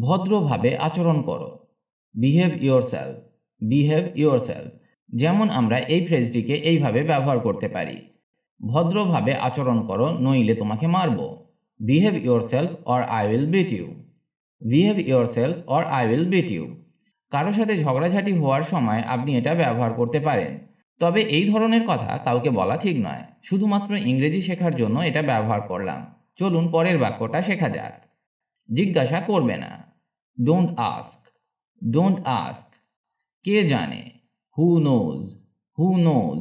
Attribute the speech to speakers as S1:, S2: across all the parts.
S1: ভদ্রভাবে আচরণ করো। Behave yourself behave yourself যেমন আমরা এই ফ্রেজটিকে এইভাবে ব্যবহার করতে পারি। ভদ্রভাবে আচরণ করো, নইলে তোমাকে মারব। Behave yourself or I will beat you behave yourself or I will beat you কারোর সাথে ঝগড়াঝাটি হওয়ার সময় আপনি এটা ব্যবহার করতে পারেন। তবে এই ধরনের কথা কাউকে বলা ঠিক নয়। শুধুমাত্র ইংরেজি শেখার জন্য এটা ব্যবহার করলাম। চলুন পরের বাক্যটা শেখা যাক। জিজ্ঞাসা করবে না। ডোন্ট আস্ক ডোন্ট আস্ক কে জানে? হু নোজ হু নোজ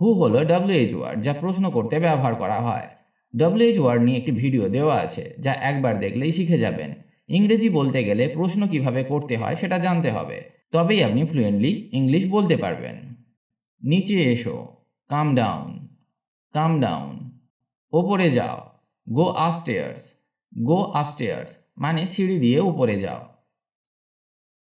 S1: হু হলো ডাব্লিউএইচ ওয়ার্ড যা প্রশ্ন করতে ব্যবহার করা হয়। ডাব্লিউএইচ ওয়ার্ড নিয়ে একটি ভিডিও দেওয়া আছে, যা একবার দেখলেই শিখে যাবেন। ইংরেজি বলতে গেলে প্রশ্ন কীভাবে করতে হয় সেটা জানতে হবে। তবেই আপনি ফ্লুয়েন্টলি ইংলিশ বলতে পারবেন। নিচে এসো। কাম ডাউন কাম ডাউন ওপরে যাও। গো আপস্টেয়ার্স গো আপস্টেয়ার্স মানে সিঁড়ি দিয়ে উপরে যাও।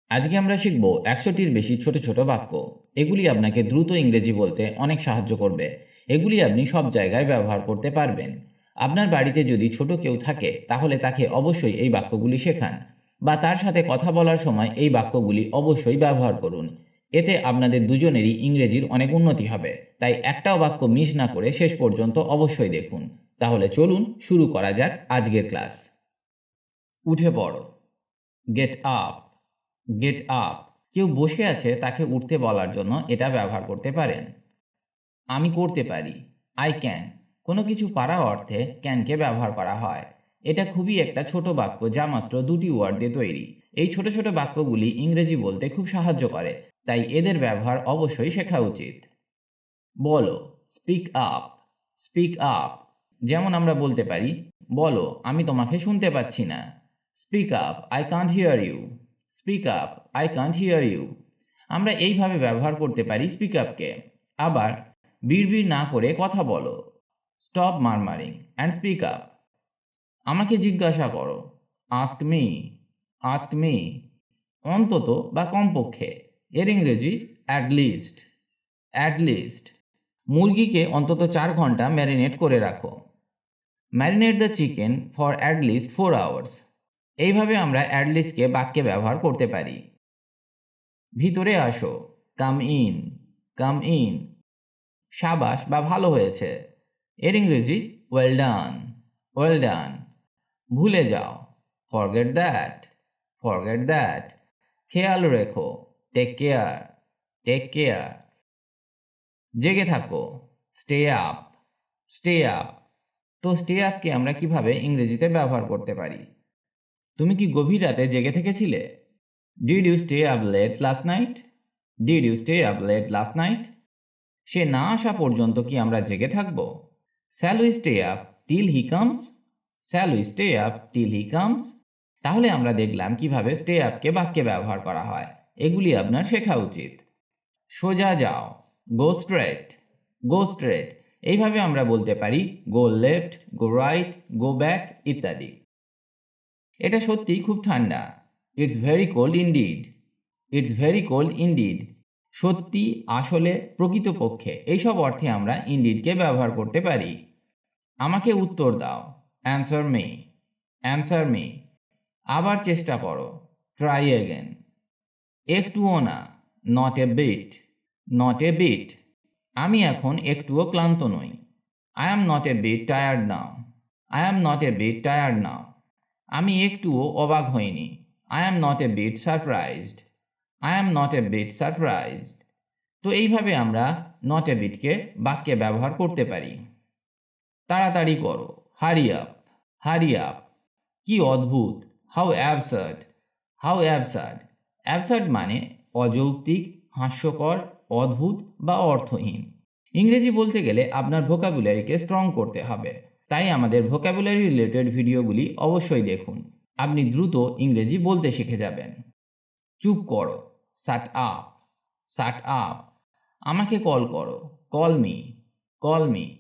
S1: আজকে আমরা শিখব একশোটির বেশি ছোট ছোট বাক্য। এগুলি আপনাকে দ্রুত ইংরেজি বলতে অনেক সাহায্য করবে। এগুলি আপনি সব জায়গায় ব্যবহার করতে পারবেন। আপনার বাড়িতে যদি ছোট কেউ থাকে, তাহলে তাকে অবশ্যই এই বাক্যগুলি শেখান বা তার সাথে কথা বলার সময় এই বাক্যগুলি অবশ্যই ব্যবহার করুন। এতে আপনাদের দুজনেরই ইংরেজির অনেক উন্নতি হবে। তাই একটাও বাক্য মিস না করে শেষ পর্যন্ত অবশ্যই দেখুন। তাহলে চলুন শুরু করা যাক আজকের ক্লাস। উঠে পড়ো। গেট আপ গেট আপ কেউ বসে আছে তাকে উঠতে বলার জন্য এটা ব্যবহার করতে পারেন। আমি করতে পারি। আই ক্যান কোনো কিছু পারা অর্থে ক্যানকে ব্যবহার করা হয়। এটা খুবই একটা ছোট বাক্য যা মাত্র দুটি ওয়ার্ড দিয়ে তৈরি। এই ছোট ছোট বাক্যগুলি ইংরেজি বলতে খুব সাহায্য করে, তাই এদের ব্যবহার অবশ্যই শেখা উচিত। বলো স্পিক আপ স্পিক আপ যেমন আমরা বলতে পারি, বলো, আমি তোমাকে শুনতে পাচ্ছি না। Speak up I can't hear you speak up I can't hear you আমরা এইভাবে ব্যবহার করতে পারি স্পিক আপকে আবার বিড়বিড় না করে কথা বলো। Stop murmuring and speak up আমাকে জিজ্ঞাসা করো। আস্ক মি আস্ক মি অন্তত বা কমপক্ষে, এর ইংরেজি অ্যাট লিস্ট অ্যাট লিস্ট মুরগিকে অন্তত চার ঘণ্টা ম্যারিনেট করে রাখো। Marinate the chicken for at least four hours এইভাবে আমরা অ্যাডলিস্টকে বাক্যে ব্যবহার করতে পারি। ভিতরে আসো। Come in. Come in. সাবাস বা ভালো হয়েছে। এর ইংরেজি ওয়েল ডান ওয়েল ডান ভুলে যাও। ফরগেট দ্যাট ফরগেট দ্যাট খেয়াল রেখো। টেক কেয়ার টেক কেয়ার জেগে থাকো। স্টে আপ স্টে আপ তো স্টে আপকে আমরা কীভাবে ইংরেজিতে ব্যবহার করতে পারি? তুমি কি গভীর রাতে জেগে থেকেছিলে? Did you stay up late last night did you stay up late last night সে না আসা পর্যন্ত কি আমরা জেগে থাকব? Shall we stay up till he comes shall we stay up till he comes তাহলে আমরা দেখলাম কীভাবে স্টে আপকে বাক্যে ব্যবহার করা হয়। এগুলি আপনার শেখা উচিত। সোজা যাও। গো স্ট্রেট গো স্ট্রেট এইভাবে আমরা বলতে পারি go left go right go back ইত্যাদি। এটা সত্যিই খুব ঠান্ডা। It's very cold indeed it's very cold indeed সত্যি আসলে প্রকৃতপক্ষে এইসব অর্থে আমরা ইনডিডকে ব্যবহার করতে পারি। আমাকে উত্তর দাও। অ্যান্সার মি অ্যান্সার মি আবার চেষ্টা করো। ট্রাই এগেন একটুও না। Not a bit not a bit আমি এখন একটুও ক্লান্ত নই। I am not a bit tired now I am not a bit tired now আমি একটুও অবাক হইনি। I am not a bit surprised I am not a bit surprised তো এইভাবে আমরা নট এ বিটকে বাক্যে ব্যবহার করতে পারি। তাড়াতাড়ি করো। হারি আপ হারি আপ কি অদ্ভুত। How absurd how absurd absurd মানে অযৌক্তিক, হাস্যকর, অদ্ভুত বা অর্থহীন। ইংরেজি বলতে গেলে আপনার ভোকাবুলারিকে স্ট্রং করতে হবে। তাই আমাদের ভোকাবুলারি রিলেটেড ভিডিওগুলি অবশ্যই দেখুন। আপনি দ্রুত ইংরেজি বলতে শিখে যাবেন। চুপ করো। সাট আপ সাট আপ আমাকে কল করো। কল মি কল মি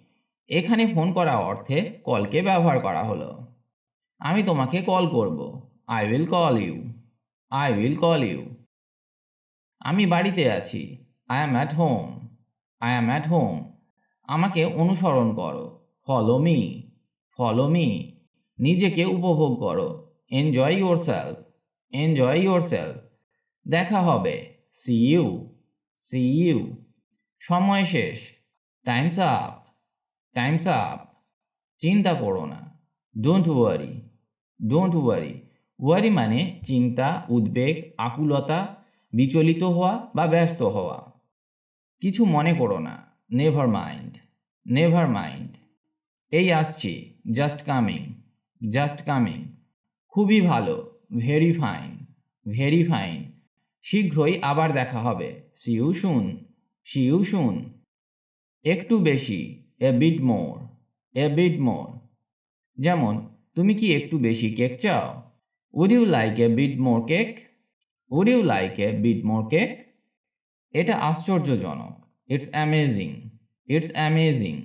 S1: এখানে ফোন করা অর্থে কলকে ব্যবহার করা হলো। আমি তোমাকে কল করব। I will call you I will call you আমি বাড়িতে আছি। I am at home I am at home আমাকে অনুসরণ করো। ফলো মি ফলো মি নিজেকে উপভোগ করো। Enjoy yourself enjoy yourself দেখা হবে। সি ইউ সি ইউ সময় শেষ। টাইমস আপ টাইমস আপ চিন্তা করো না। ডোন্ট ওয়ারি ডোন্ট ওয়ারি ওয়ারি মানে চিন্তা, উদ্বেগ, আকুলতা, বিচলিত হওয়া বা ব্যস্ত হওয়া। কিছু মনে করো না। নেভার মাইন্ড নেভার মাইন্ড এই আসছি জাস্ট কামিং জাস্ট কামিং খুবই ভালো ভেরি ফাইন ভেরি ফাইন শীঘ্রই আবার দেখা হবে। সিউ শুন সিউ শুন একটু বেশি এ বিট মোর এ বিট মোর যেমন, তুমি কি একটু বেশি কেক চাও? Would you like a bit more cake would you like a bit more cake এটা আশ্চর্যজনক। ইটস অ্যামেজিং ইটস অ্যামেজিং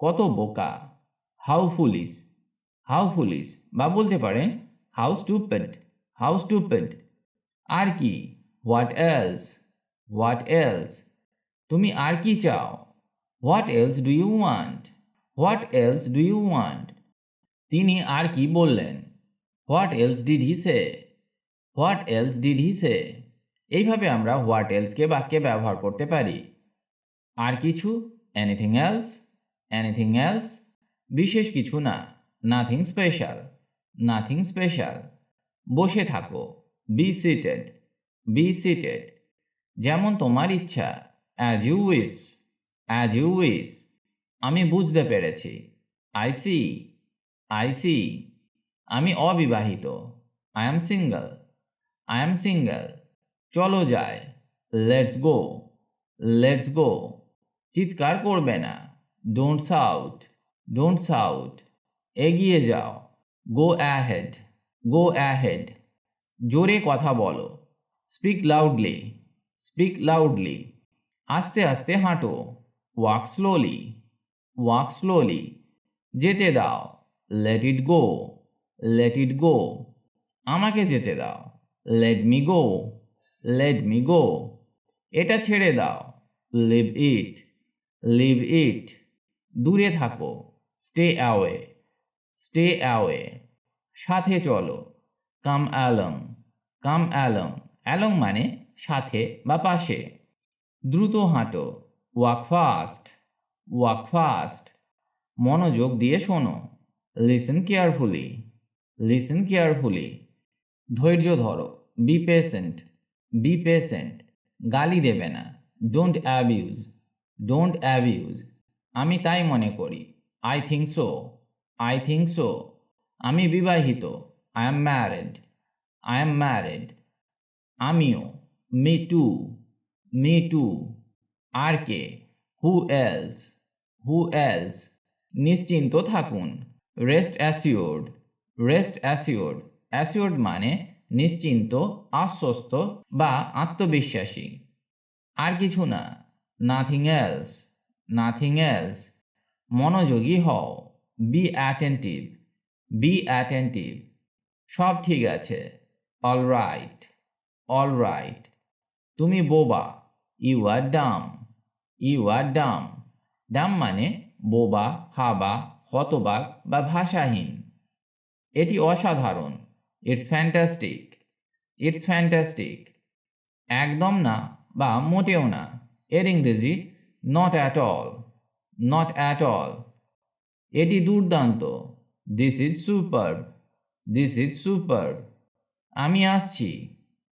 S1: কত বোকা? হাউ ফুলিস হাউ ফুলিস বা বলতে পারেন হাউ স্টুপেড হাউ স্টুপেড আর কি? হোয়াট এলস হোয়াট এলস তুমি আর কি চাও? What else do you want what else do you want তিনি আর কি বললেন? What else did he say what else did he say এইভাবে আমরা হোয়াট এলসকে বাক্যে ব্যবহার করতে পারি। আর কিছু? এনিথিং এলস এনিথিং এলস বিশেষ কিছু না। নাথিং স্পেশাল নাথিং স্পেশাল বসে থাকো। বি সিটেড বি সিটেড যেমন তোমার ইচ্ছা। As you wish as you wish আমি বুঝতে পেরেছি। আই সি আই সি আমি অবিবাহিত। I am single I am single চলো যায় লেটস গো লেটস গো চিৎকার করবে না। ডোন্ট সাউট ডোন্ট সাউট এগিয়ে যাও। গো অ্যাহেড গো অ্যাহেড জোরে কথা বলো। স্পিক লাউডলি স্পিক লাউডলি আস্তে আস্তে হাঁটো। ওয়াক স্লোলি ওয়াক স্লোলি যেতে দাও। Let it go let it গো আমাকে যেতে দাও। Let me go let me go এটা ছেড়ে দাও। লিভ ইট লিভ ইট দূরে থাকো। স্টে অ্যাওয়ে স্টে অ্যাওয়ে সাথে চলো। Come along come along along মানে সাথে বা পাশে। দ্রুত হাঁটো। ওয়াক ফাস্ট ওয়াক ফাস্ট মনোযোগ দিয়ে শোনো। লিসেন কেয়ারফুলি লিসেন কেয়ারফুলি ধৈর্য ধরো। বি পেশেন্ট বি পেশেন্ট গালি দেবে না। ডোন্ট অ্যাবিউজ ডোন্ট অ্যাবিউজ আমি তাই মনে করি। I think so I think so আমি বিবাহিত। I am married I am married আমিও। মি টু মি টু আর কে? হু এলস হু এলস নিশ্চিন্ত থাকুন। Rest assured rest assured assured মানে নিশ্চিন্ত, আশ্বস্ত বা আত্মবিশ্বাসী। আর কিছু না। নাথিং এলস নাথিং এলস মনোযোগী হও। বি অ্যাটেন্টিভ বি অ্যাটেন্টিভ সব ঠিক আছে। অল রাইট অল রাইট তুমি বোবা। ইউ আর ডাম ইউ আর ডাম ডাম মানে বোবা, হাবা, হতবাক বা ভাষাহীন। এটি অসাধারণ। ইটস ফ্যান্টাস্টিক ইটস ফ্যান্টাস্টিক একদম না বা মোটেও না। এর ইংরেজি not at all not at all এটি দুর্দান্ত। This is super this is super আমি আসছি।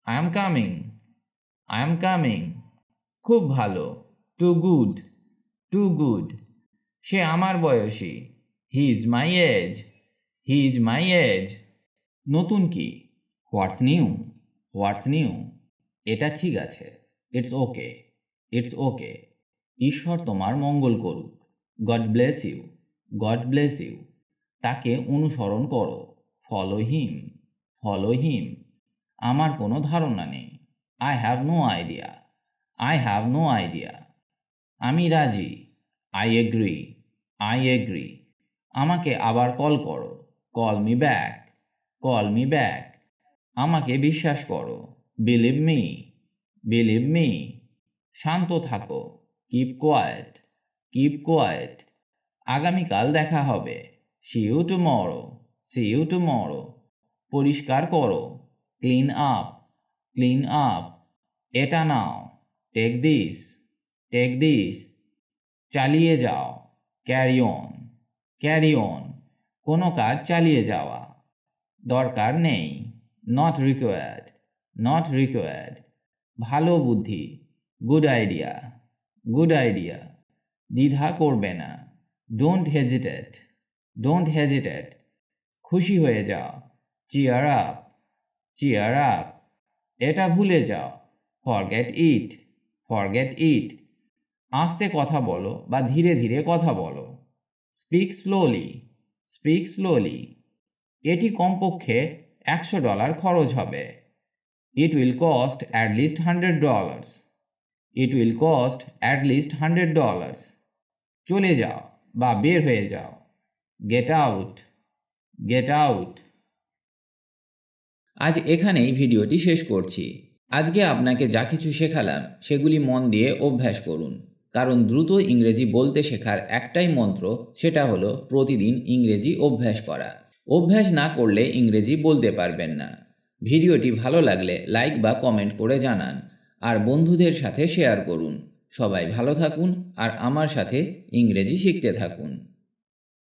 S1: I am coming I am coming খুব ভালো। টু গুড টু গুড সে আমার বয়সী। He is my age he is my age নতুন কি? হোয়াটস নিউ হোয়াটস নিউ এটা ঠিক আছে। ইটস ওকে ইটস ওকে ঈশ্বর তোমার মঙ্গল করুক। God bless you God bless you তাকে অনুসরণ করো ফলো হিম ফলো হিম। আমার কোনো ধারণা নেই। I have no idea I have no idea আমি রাজি। আই এগ্রি আই এগ্রি আমাকে আবার কল করো। Call me back call me back আমাকে বিশ্বাস করো। বিলিভ মি বিলিভ মি শান্ত থাকো। কিপ কোয়াইট কিপ কোয়াইট আগামীকাল দেখা হবে। See you to tomorrow see you to tomorrow পরিষ্কার করো। ক্লিন আপ ক্লিন আপ এটা নাও। টেক দিস টেক দিস চালিয়ে যাও। ক্যারি অন ক্যারি অন কোনো কাজ চালিয়ে যাওয়া। দরকার নেই। নট রিকোয়ার্ড নট রিকোয়ার্ড ভালো বুদ্ধি। গুড আইডিয়া গুড আইডিয়া দ্বিধা করবে না। ডোন্ট হেজিটেট ডোন্ট হেজিটেট খুশি হয়ে যাও। চিয়ার আপ চিয়ার আপ এটা ভুলে যাও। ফরগেট ইট ফরগেট ইট আস্তে কথা বলো বা ধীরে ধীরে কথা বলো। স্পিক স্লোলি স্পিক স্লোলি এটি কমপক্ষে একশো ডলার খরচ হবে। It will cost at least hundred dollars it will cost at least hundred dollars চলে যাও বা বের হয়ে যাও। গেট আউট গেট আউট আজ এখানেই ভিডিওটি শেষ করছি। আজকে আপনাকে যা কিছু শেখালাম, সেগুলি মন দিয়ে অভ্যাস করুন। কারণ দ্রুত ইংরেজি বলতে শেখার একটাই মন্ত্র, সেটা হলো প্রতিদিন ইংরেজি অভ্যাস করা। অভ্যাস না করলে ইংরেজি বলতে পারবেন না। ভিডিওটি ভালো লাগলে লাইক বা কমেন্ট করে জানান। আর বন্ধুদের সাথে শেয়ার করুন। সবাই ভালো থাকুন আর আমার সাথে ইংরেজি শিখতে থাকুন।